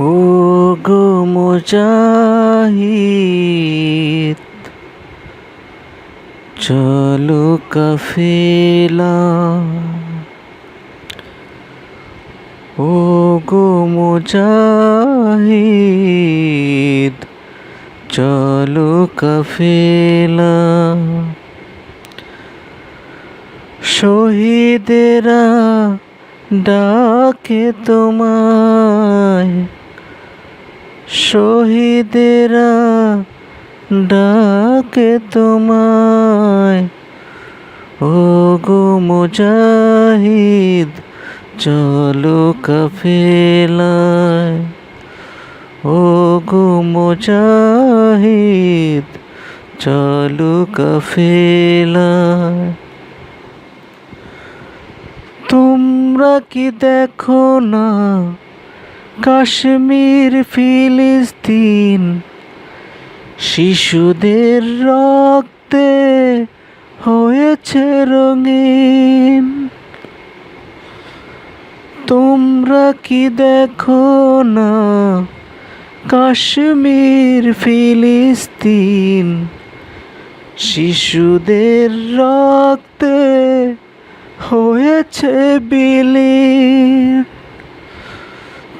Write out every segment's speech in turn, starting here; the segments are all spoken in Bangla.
ও গো মুজাহিদ চলো কাফেলা। ও গো মুজাহিদ চলো কাফেলা। শহীদেরা ডাকে তোমায় শহীদেরা ডাকে তোমায় ও গো মুজাহিদ, চলো কাফেলায়। ও গো মুজাহিদ, চলো কাফেলায়। তোমরা কি দেখো না কাশ্মীর, ফিলিস্তিন, শিশুদের রক্তে হয়েছে রঙিন। তোমরা কি দেখো না কাশ্মীর, ফিলিস্তিন, শিশুদের রক্তে হয়েছে বিলীন?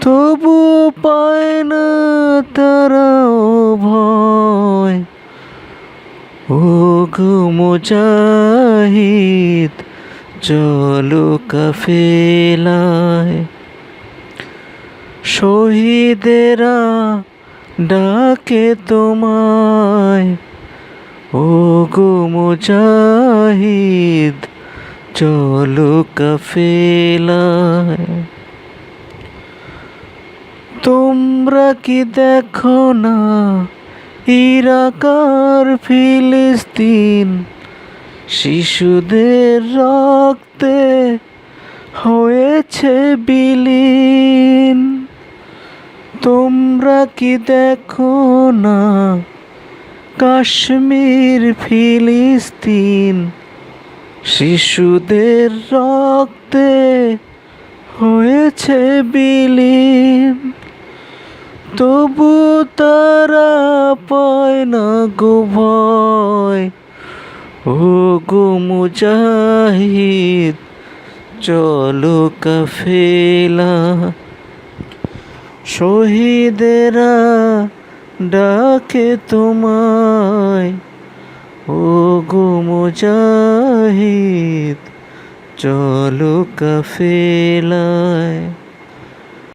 তবু পায় না তারাও ভয়। ও মুজাহিদ, চলো কাফেলায়। শহীদেরা ডাকে তোমায়। ও গো মুজাহিদ, চলো কাফেলায়। তোমরা কি দেখো না? ইরাকার ফিলিস্তিন শিশুদের রক্তে হয়েছে বিলীন। তোমরা কি দেখো না? কাশ্মীর ফিলিস্তিন শিশুদের রক্তে হয়েছে বিলীন। তবু তারা পায় না গো ভয়। ও গো মুজাহিদ, চলো কাফেলা। শহীদেরা ডাকে তোমায়। ও গো মুজাহিদ, চলো কাফেলায়।